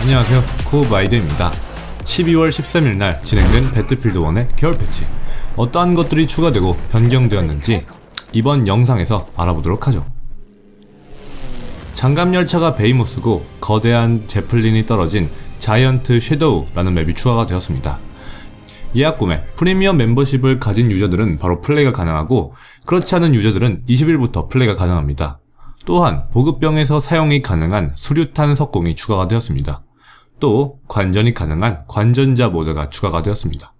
안녕하세요. 코바이드입니다. 12월 13일 날 진행된 배틀필드 1의 겨울 패치. 어떠한 것들이 추가되고 변경되었는지 이번 영상에서 알아보도록 하죠. 장갑 열차가 베이모스고 거대한 제플린이 떨어진 자이언트 섀도우라는 맵이 추가가 되었습니다. 예약 구매, 프리미엄 멤버십을 가진 유저들은 바로 플레이가 가능하고 그렇지 않은 유저들은 20일부터 플레이가 가능합니다. 또한 보급병에서 사용이 가능한 수류탄 석공이 추가가 되었습니다. 또 관전이 가능한 관전자 모드가 추가가 되었습니다.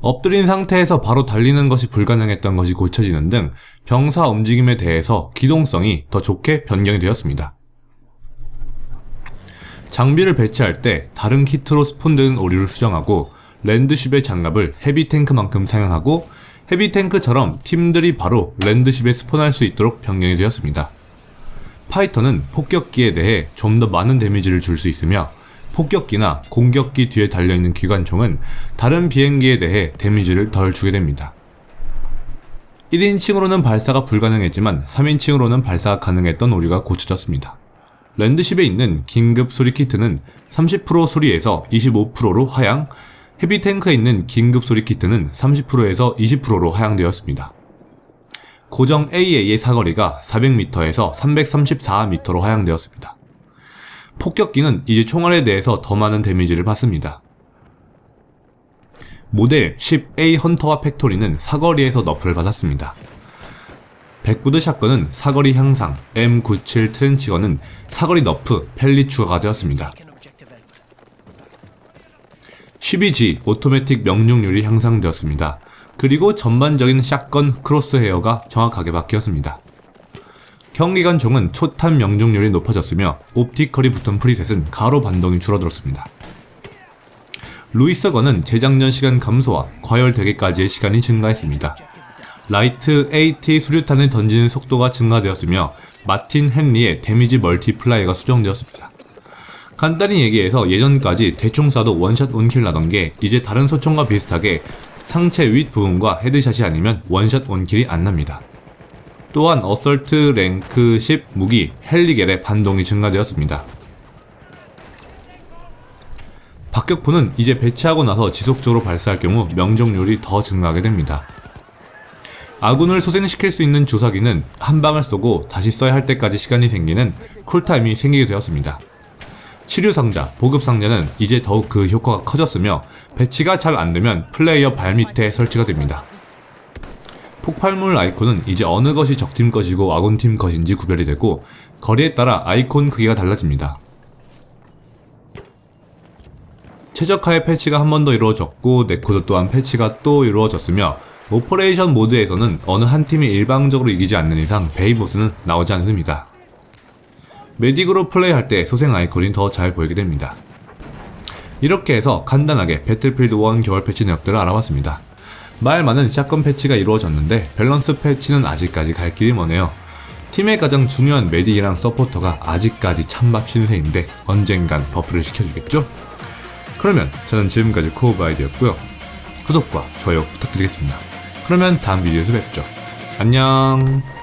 엎드린 상태에서 바로 달리는 것이 불가능했던 것이 고쳐지는 등 병사 움직임에 대해서 기동성이 더 좋게 변경이 되었습니다. 장비를 배치할 때 다른 키트로 스폰되는 오류를 수정하고 랜드쉽의 장갑을 헤비탱크만큼 사용하고 헤비탱크처럼 팀들이 바로 랜드쉽에 스폰할 수 있도록 변경이 되었습니다. 파이터는 폭격기에 대해 좀 더 많은 데미지를 줄 수 있으며 폭격기나 공격기 뒤에 달려있는 기관총은 다른 비행기에 대해 데미지를 덜 주게 됩니다. 1인칭으로는 발사가 불가능했지만 3인칭으로는 발사가 가능했던 오류가 고쳐졌습니다. 랜드십에 있는 긴급 수리 키트는 30% 수리에서 25%로 하향, 헤비탱크에 있는 긴급 수리 키트는 30%에서 20%로 하향되었습니다. 고정 AA의 사거리가 400m에서 334m로 하향되었습니다. 폭격기는 이제 총알에 대해서 더 많은 데미지를 받습니다. 모델 10A 헌터와 팩토리는 사거리에서 너프를 받았습니다. 백부드 샷건은 사거리 향상, M97 트렌치건은 사거리 너프, 펠리 추가가 되었습니다. 12G 오토매틱 명중률이 향상되었습니다. 그리고 전반적인 샷건 크로스헤어가 정확하게 바뀌었습니다. 경기관 총은 초탄 명중률이 높아졌으며 옵티컬이 붙은 프리셋은 가로 반동이 줄어들었습니다. 루이서건은 재장전 시간 감소와 과열 되기까지의 시간이 증가했습니다. 라이트 AT 수류탄을 던지는 속도가 증가되었으며 마틴 헨리의 데미지 멀티플라이가 수정되었습니다. 간단히 얘기해서 예전까지 대충 쏴도 원샷 원킬 나던 게 이제 다른 소총과 비슷하게 상체 윗 부분과 헤드샷이 아니면 원샷 원킬이 안 납니다. 또한 어설트 랭크 10 무기 헬리겔의 반동이 증가되었습니다. 박격포는 이제 배치하고 나서 지속적으로 발사할 경우 명중률이 더 증가하게 됩니다. 아군을 소생시킬 수 있는 주사기는 한 방을 쏘고 다시 써야 할 때까지 시간이 생기는 쿨타임이 생기게 되었습니다. 치료 상자, 보급 상자는 이제 더욱 그 효과가 커졌으며 배치가 잘 안되면 플레이어 발밑에 설치가 됩니다. 폭발물 아이콘은 이제 어느 것이 적팀 것이고 아군팀 것인지 구별이 되고 거리에 따라 아이콘 크기가 달라집니다. 최적화의 패치가 한 번 더 이루어졌고 네코드 또한 패치가 또 이루어졌으며 오퍼레이션 모드에서는 어느 한 팀이 일방적으로 이기지 않는 이상 베이보스는 나오지 않습니다. 메딕으로 플레이할 때 소생 아이콘이 더 잘 보이게 됩니다. 이렇게 해서 간단하게 배틀필드 1 겨울 패치 내역들을 알아봤습니다. 말 많은 샷건 패치가 이루어졌는데 밸런스 패치는 아직까지 갈 길이 머네요. 팀의 가장 중요한 메딕이랑 서포터가 아직까지 찬밥 신세인데 언젠간 버프를 시켜주겠죠? 그러면 저는 지금까지 코어바이드였고요. 구독과 좋아요 부탁드리겠습니다. 그러면 다음 비디오에서 뵙죠. 안녕.